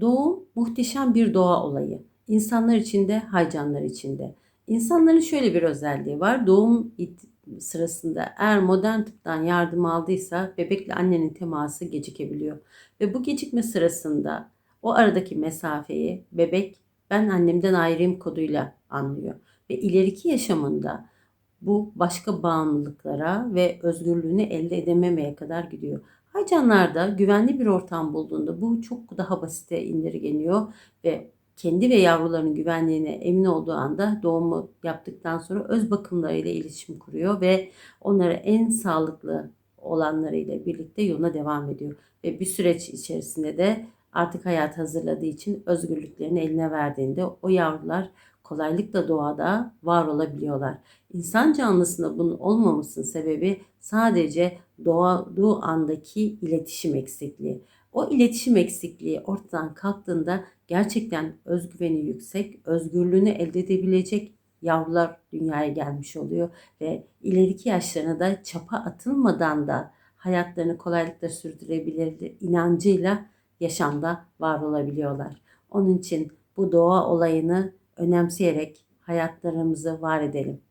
Doğum muhteşem bir doğa olayı. İnsanlar için de, haycanlar için de. İnsanların şöyle bir özelliği var. Doğum sırasında eğer modern tıptan yardım aldıysa bebekle annenin teması gecikebiliyor. Ve bu gecikme sırasında o aradaki mesafeyi bebek ben annemden ayrıyım koduyla anlıyor. Ve ileriki yaşamında bu başka bağımlılıklara ve özgürlüğünü elde edememeye kadar gidiyor. Haycanlarda güvenli bir ortam bulduğunda bu çok daha basite indirgeniyor ve kendi ve yavrularının güvenliğine emin olduğu anda doğumu yaptıktan sonra öz bakımlarıyla iletişim kuruyor ve onları en sağlıklı olanlarıyla birlikte yoluna devam ediyor. Ve bir süreç içerisinde de artık hayat hazırladığı için özgürlüklerini eline verdiğinde o yavrular kolaylıkla doğada var olabiliyorlar. İnsan canlısında bunun olmamasının sebebi sadece doğduğu andaki iletişim eksikliği. O iletişim eksikliği ortadan kalktığında gerçekten özgüveni yüksek, özgürlüğünü elde edebilecek yavrular dünyaya gelmiş oluyor ve ileriki yaşlarına da çapa atılmadan da hayatlarını kolaylıkla sürdürebilir inancıyla yaşamda var olabiliyorlar. Onun için bu doğa olayını önemseyerek hayatlarımızı var edelim.